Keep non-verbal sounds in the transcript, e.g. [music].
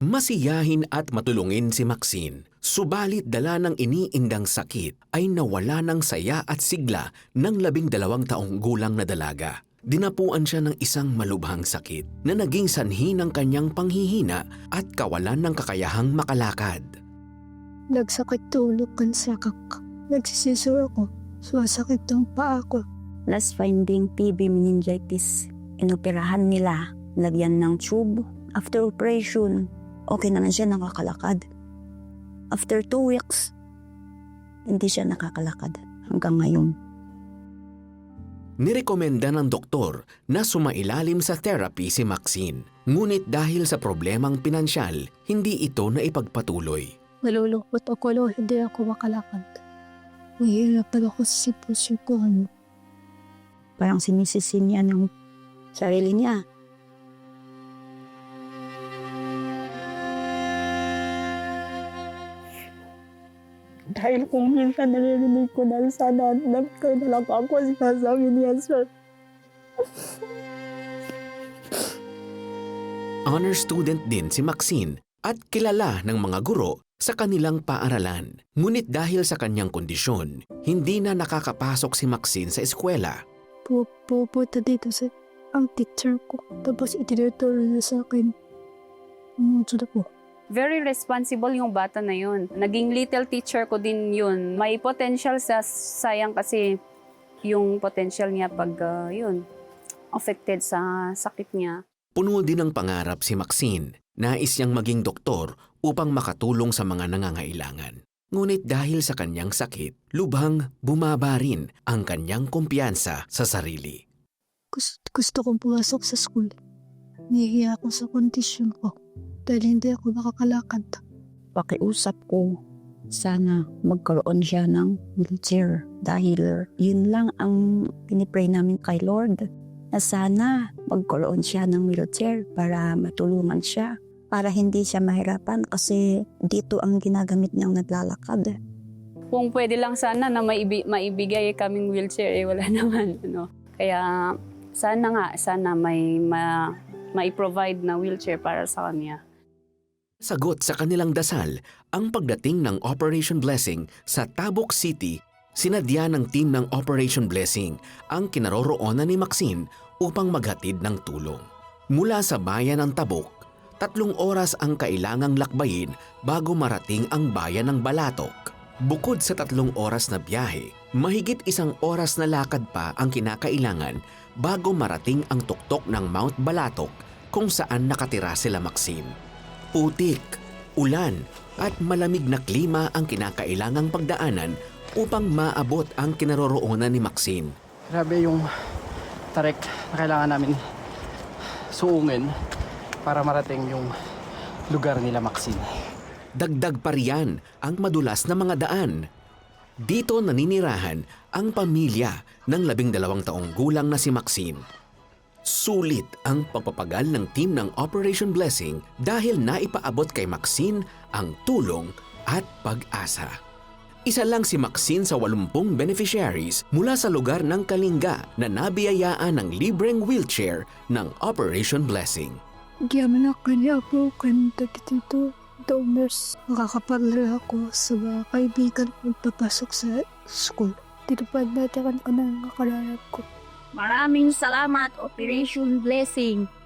Masiyahin at matulungin si Maxine, subalit dala ng iniindang sakit ay nawala ng saya at sigla ng labing dalawang taong gulang na dalaga. Dinapuan siya ng isang malubhang sakit na naging sanhi ng kanyang panghihina at kawalan ng kakayahang makalakad. Nagsakit tulog kan sakak. Nagsisisuro ako. Sumasakit ang paa ko. Last finding TB meningitis. Inoperahan nila. Lagyan ng tube. After operation, okay naman siya nakakalakad. After two weeks, hindi siya nakakalakad hanggang ngayon. Nirekomenda ng doktor na sumailalim sa therapy si Maxine. Ngunit dahil sa problemang pinansyal, hindi ito na ipagpatuloy. Nalulungkot ako lo, hindi ako makalakad. Mahirapan ako sa sitwasyon ko. Ano. Parang sinisisi niya ng sarili niya. Dahil kung minsan naririnig ko na sana nagkaroon na lang ako sinasabi niya, sir. Honor student din si Maxine at kilala ng mga guro sa kanilang paaralan. Ngunit dahil sa kanyang kondisyon, hindi na nakakapasok si Maxine sa eskwela. Pu- Pupunta dito sa ang teacher ko. Tapos itinuturo niya sa akin. Suda po. Very responsible yung bata na yun. Naging little teacher ko din yun. May potential sa sayang kasi yung potential niya pag ah, yun, affected sa sakit niya. Puno din ng pangarap si Maxine. Nais niyang maging doktor upang makatulong sa mga nangangailangan. Ngunit dahil sa kanyang sakit, lubhang bumaba rin ang kanyang kumpiyansa sa sarili. Gusto, gusto kong pumasok sa school. Nahihiya ako sa kondisyon ko. Dahil hindi ako makakalakad. Pakiusap ko, sana magkaroon siya ng wheelchair. Dahil yun lang ang pinipray namin kay Lord. Na sana magkaroon siya ng wheelchair para matulungan siya. Para hindi siya mahirapan kasi dito ang ginagamit niyang naglalakad. Kung pwede lang sana na maibi- maibigay kaming wheelchair, eh wala [laughs] naman. Ano. Kaya sana nga, sana may ma- mai-provide na wheelchair para sa kanya. Sagot sa kanilang dasal, ang pagdating ng Operation Blessing sa Tabuk City, sinadya ng team ng Operation Blessing ang kinaroroonan ni Maxine upang maghatid ng tulong. Mula sa bayan ng Tabuk, tatlong oras ang kailangang lakbayin bago marating ang bayan ng Balatok. Bukod sa tatlong oras na biyahe, mahigit isang oras na lakad pa ang kinakailangan bago marating ang tuktok ng Mount Balatok kung saan nakatira sila Maxine. Putik, ulan at malamig na klima ang kinakailangang pagdaanan upang maabot ang kinaroroonan ni Maxine. Grabe yung tarik na kailangan namin suungin para marating yung lugar nila Maxine. Dagdag pa riyan ang madulas na mga daan. Dito naninirahan ang pamilya ng labing dalawang taong gulang na si Maxine. Sulit ang pagpapagal ng team ng Operation Blessing dahil naipaabot kay Maxine ang tulong at pag-asa. Isa lang si Maxine sa 80 beneficiaries mula sa lugar ng Kalinga na nabiyayaan ng libreng wheelchair ng Operation Blessing. Giyaman ako niya po kanta dito. Donors. Makakapaglara ako sa mga kaibigan kong papasok sa school. Tinupad natin ang kanang nakalarap ko. Maraming salamat, Operation Blessing.